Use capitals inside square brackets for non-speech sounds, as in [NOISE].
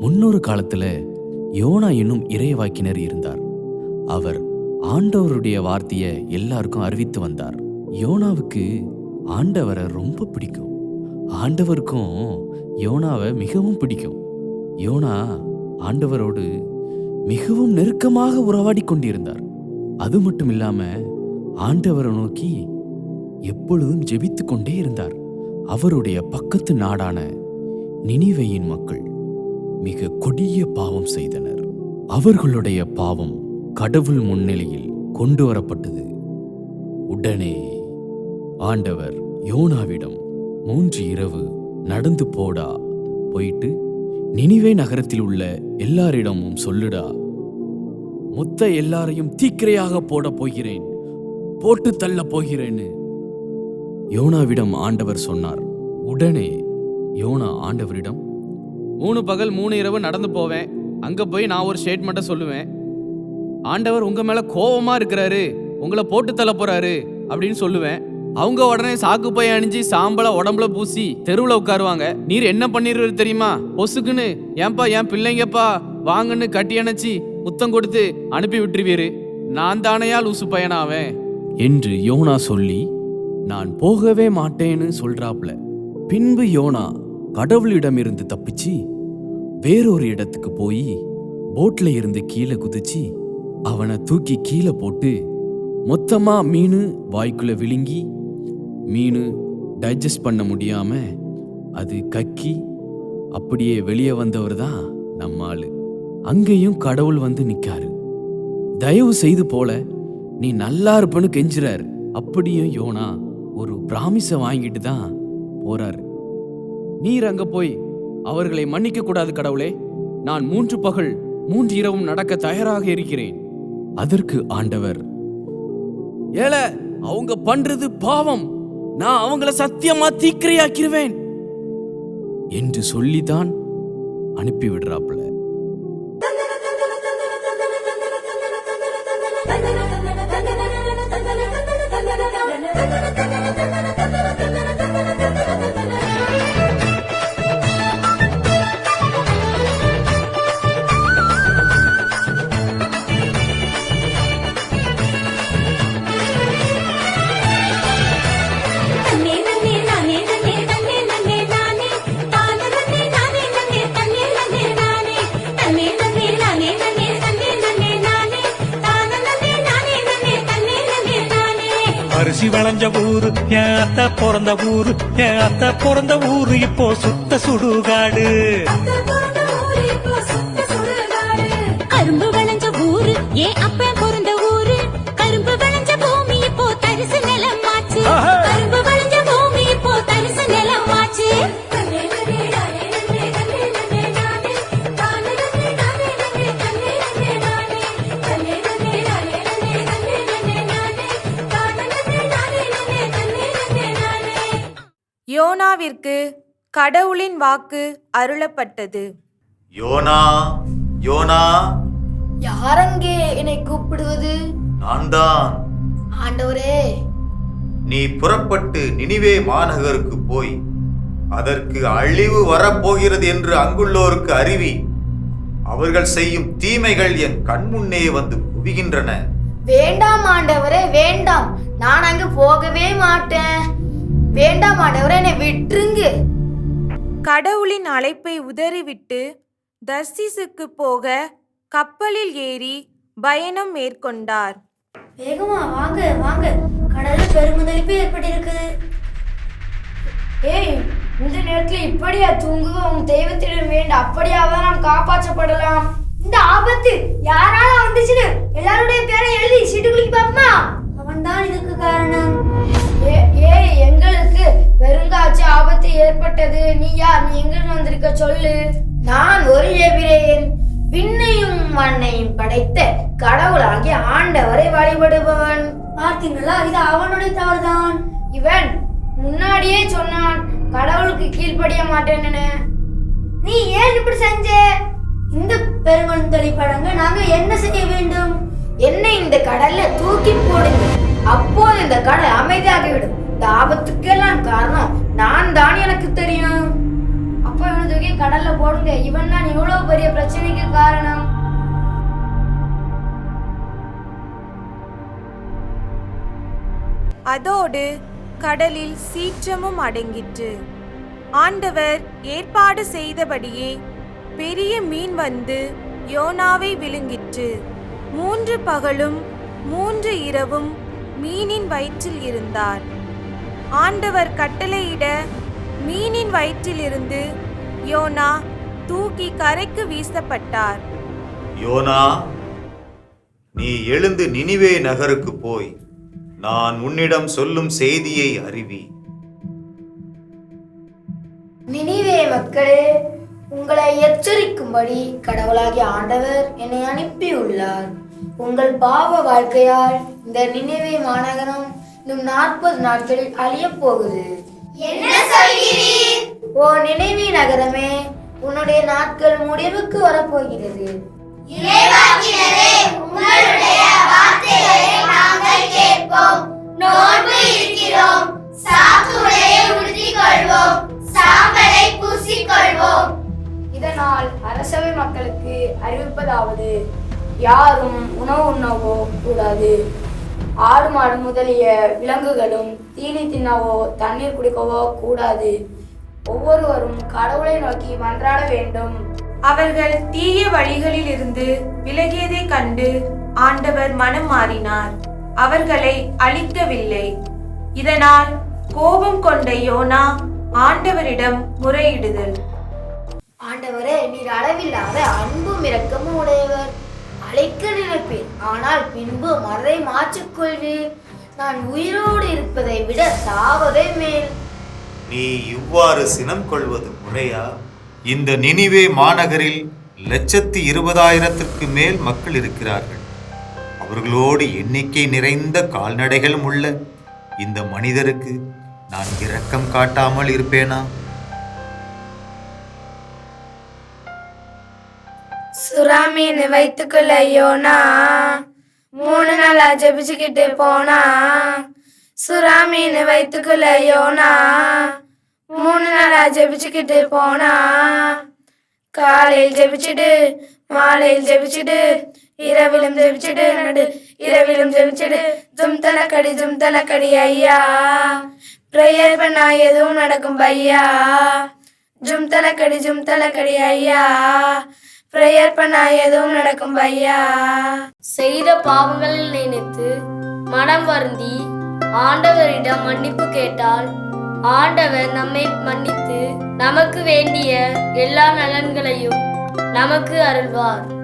முன்னொரு காலத்துல யோனா என்னும் இறைவாக்கினர் இருந்தார். அவர் ஆண்டவருடைய வார்த்தையை எல்லாருக்கும் அறிவித்து வந்தார். யோனாவுக்கு ஆண்டவரை ரொம்ப பிடிக்கும். ஆண்டவருக்கும் யோனாவை மிகவும் பிடிக்கும். யோனா ஆண்டவரோடு மிகவும் நெருக்கமாக உறவாடி கொண்டிருந்தார். அது மட்டும் இல்லாம ஆண்டவரை நோக்கி எப்பொழுதும் ஜெபித்து கொண்டே இருந்தார். அவருடைய பக்கத்து நாடான நினைவையின் மக்கள். மிக கொடிய பாவம் செய்தனர். அவர்களுடைய பாவம் கடவுள் முன்னிலையில் கொண்டு வரப்பட்டது. உடனே ஆண்டவர் யோனாவிடம் மூன்று இரவு நடந்து போடா போயிட்டு நினிவே நகரத்தில் உள்ள எல்லாரிடமும் சொல்லுடா. மொத்த எல்லாரையும் தீக்கிரையாக போட போகிறேன் போட்டு தள்ள போகிறேன்னு. யோனாவிடம் ஆண்டவர் சொன்னார். உடனே யோனா ஆண்டவரிடம் மூணு பகல் மூணு இரவு நடந்து போவேன். அங்கே போய் நான் ஒரு ஸ்டேட்மெண்ட்டை சொல்லுவேன். ஆண்டவர் உங்கள் மேலே கோபமாக இருக்கிறாரு. உங்களை போட்டு தள்ள போகிறாரு அப்படின்னு சொல்லுவேன். அவங்க உடனே சாக்கு போய் அணிஞ்சு சாம்பலை உடம்புல பூசி தெருவில் உட்காருவாங்க. நீர் என்ன பண்ணிடுறது தெரியுமா? பொசுக்குன்னு. ஏன்பா என் பிள்ளைங்கப்பா வாங்கன்னு கட்டி அணைச்சி முத்தம் கொடுத்து அனுப்பி விட்டுருவீரு. நான் தானையா லூசு பையனாவேன். என்று யோனா சொல்லி நான் போகவே மாட்டேன்னு சொல்றாப்ல. பின்பு யோனா கடவுளிடமிருந்து தப்பிச்சு வேறொரு இடத்துக்கு போய் போட்ல இருந்து கீழே குதிச்சு அவனை தூக்கி கீழே போட்டு மொத்தமா மீன் வாய்க்குள்ள விழுங்கி மீன் டைஜஸ்ட் பண்ண முடியாம அது கக்கி அப்படியே வெளியே வந்தவர் தான் நம்ம ஆளு. அங்கேயும் கடவுள் வந்து நிக்காரு. தயவு செய்து போல நீ நல்லா இருப்பன்னு கெஞ்சுறாரு. அப்படியும் யோனா ஒரு பிராமிஸை வாங்கிட்டு தான் போறாரு. நீர் அங்க போய் அவர்களை மன்னிக்க கூடாது கடவுளே. நான் மூன்று பகல் மூன்று இரவும் நடக்க தயாராக இருக்கிறேன். அதற்கு ஆண்டவர் ஏல அவங்க பண்றது பாவம். நான் அவங்கள சத்தியமா தீக்கிரையாக்கிருவேன் என்று சொல்லிதான் அனுப்பி விடுறாப்புல you. [LAUGHS] அரிசி விளைஞ்ச ஊரு என் அத்தை பிறந்த ஊரு என் அத்தை பிறந்த ஊரு இப்போ சுத்த சுடுகாடு. கரும்பு விளைஞ்ச ஊரு ஏன் அப்ப யோனாவிற்கு கடவுளின் வாக்கு அருளப்பட்டது. YONO YONO. யாரங்கே என்னை கூப்பிடுவது? நான் தான் ஆண்டவரே. நீ புறப்பட்டு நினிவே மாநகருக்கு போய் அதற்கு அழிவு வரப்போகிறது என்று அங்குள்ளோருக்கு அறிவி. அவர்கள் செய்யும் தீமைகள் என் கண்முன்னே வந்து குவிகின்றன. வேண்டாம் ஆண்டவரே வேண்டாம். நான் அங்கு போகவே மாட்டேன். வேண்டாம் ஆண்டவரே என்னை விட்டுருங்க. கடவுளின் அழைப்பை உதறிவிட்டு தர்சிசுக்கு போக கப்பலில் ஏறி பயணம் மேற்கொண்டார். வேகமா வாங்க வாங்க. கடல்ல பெருமுதலிப்பு ஏற்பட்டிருக்கு ஏய் இந்த நேரத்துல இப்படியா தூங்குக உன் தெய்வத்திடம் வேண்ட அப்படியாவது நாம் காப்பாற்றப்படலாம். இந்த ஆபத்து யாரால வந்துச்சுன்னு எல்லாருடைய பேரை எழுதி சீட்டுக்குளிக்கு பாப்பமா அவன் தான் இதுக்கு காரணம். ஏய் பெருங்காட்சி ஆபத்து ஏற்பட்டது. நீ யார்? நீ எங்கிருந்து வந்திருக்க? சொல்லு. நான் ஒரு எபிரேயன் விண்ணையும் மண்ணையும் படைத்த கடவுளாகிய ஆண்டவரை வழிபடுபவன். பார்த்தீங்களா இது அவனுடைய தவறுதான். இவன் முன்னாடியே சொன்னான் கடவுளுக்கு கீழ்ப்படிய மாட்டேன்னு நீ ஏன் இப்படி செஞ்ச? இந்த பெருங்கொந்தளி படங்க நாங்க என்ன செய்ய வேண்டும்? என்னை இந்த கடல்ல தூக்கி போடுங்க அப்போது இந்த கடல் அமைதியாகிவிடும். தாபத்துக்கெல்லாம் காரணம். நான் தான் எனக்கு தெரியும். அப்போ இவனை தூக்கி கடல்ல போடுங்க. இவன் தான் இவ்வளவு பெரிய பிரச்சனைக்கு காரணம். அதோடு கடலில் சீற்றமும் அடங்கிற்று. ஆண்டவர் ஏற்பாடு செய்தபடியே பெரிய மீன் வந்து யோனாவை விழுங்கிற்று. மூன்று பகலும் மூன்று இரவும் மீனின் வயிற்றில் இருந்தார். ஆண்டவர் கட்டளையிட மீனின் வயிற்றிலிருந்து யோனா தூக்கி கரைக்கு வீசப்பட்டார். யோனா நீ எழுந்து நினிவே நகருக்கு போய் நான் உன்னிடம் சொல்லும் செய்தியை அறிவி. நினிவே மக்களே உங்களை எச்சரிக்கும்படி கடவுளாகிய ஆண்டவர் என்னை அனுப்பியுள்ளார். உங்கள் பாவ வாழ்க்கையால் இந்த நினைவே மாநகரம் இன்னும் நாற்பது நாட்களில் அழியப் போகுது என்ன சொல்கிறீர்? ஓ நினைவே நகரமே உன்னுடைய நாட்கள் முடிவுக்கு வரப்போகிறது. உங்களுடைய வார்த்தைகளை நாங்கள் கேட்போம். நோன்பு இருக்கிறோம் சாக்குடையை உடுத்திக் கொள்வோம் சாம்பலை பூசிக்கொள்வோம். இதனால் அரசவை மக்களுக்கு அறிவிப்பதாவது யாரும் உணவு உண்ணவோ கூடாது. ஆடு மாடு முதலிய விலங்குகளும் தீனி தின்னவோ தண்ணீர் குடிக்கவோ கூடாது. ஒவ்வொருவரும் கடவுளை நோக்கி மன்றாட வேண்டும். அவர்கள் தீய வழிகளிலிருந்து விலகியதைக் கண்டு ஆண்டவர் மனம் மாறினார். அவர்களை அழிக்கவில்லை. இதனால் கோபம் கொண்ட யோனா ஆண்டவரிடம் முறையிடுதல். ஆண்டவரே நீர் அளவில்லாத அன்பும் இரக்கமும் உடையவர். அழைக்க நினைப்பேன். ஆனால் பின்பு மனதை மாற்றிக்கொள்வீர் நான் உயிரோடு இருப்பதை விட சாவதே மேல். நீ இவ்வாறு சினம் கொள்வது முறையா? இந்த நினிவே மாநகரில் லட்சத்தி இருபதாயிரத்திற்கு மேல் மக்கள் இருக்கிறார்கள். அவர்களோடு எண்ணிக்கை நிறைந்த கால்நடைகளும் உள்ள இந்த மனிதருக்கு நான் இரக்கம் காட்டாமல் இருப்பேனா? சுறாமீன் வைத்துக்குள்ள யோனா. மூணு நாளா ஜெபிச்சுக்கிட்டு போனா. சுறாமீன் வைத்துக்குள்ள யோனா. மூணு நாளா ஜெபிச்சுக்கிட்டு போனா. காலையில் ஜெபிச்சுடு மாலையில் ஜெபிச்சுடு இரவிலும் ஜெபிச்சுடு நடு இரவிலும் ஜெபிச்சுடு ஜும் தலக்கடி ஜும் தலக்கடி ஐயா. ப்ரேயர் பண்ணா எதுவும் நடக்கும் பையா. ஜும் தலக்கடி ஜும் தலக்கடி ஐயா. ப்ரேயர் பண்ணா எதுவும் நடக்கும் பையா? செய்த பாவங்களை நினைத்து மனம் வருந்தி ஆண்டவரிடம் மன்னிப்பு கேட்டால் ஆண்டவர் நம்மை மன்னித்து நமக்கு வேண்டிய எல்லா நலன்களையும் நமக்கு அருள்வார்.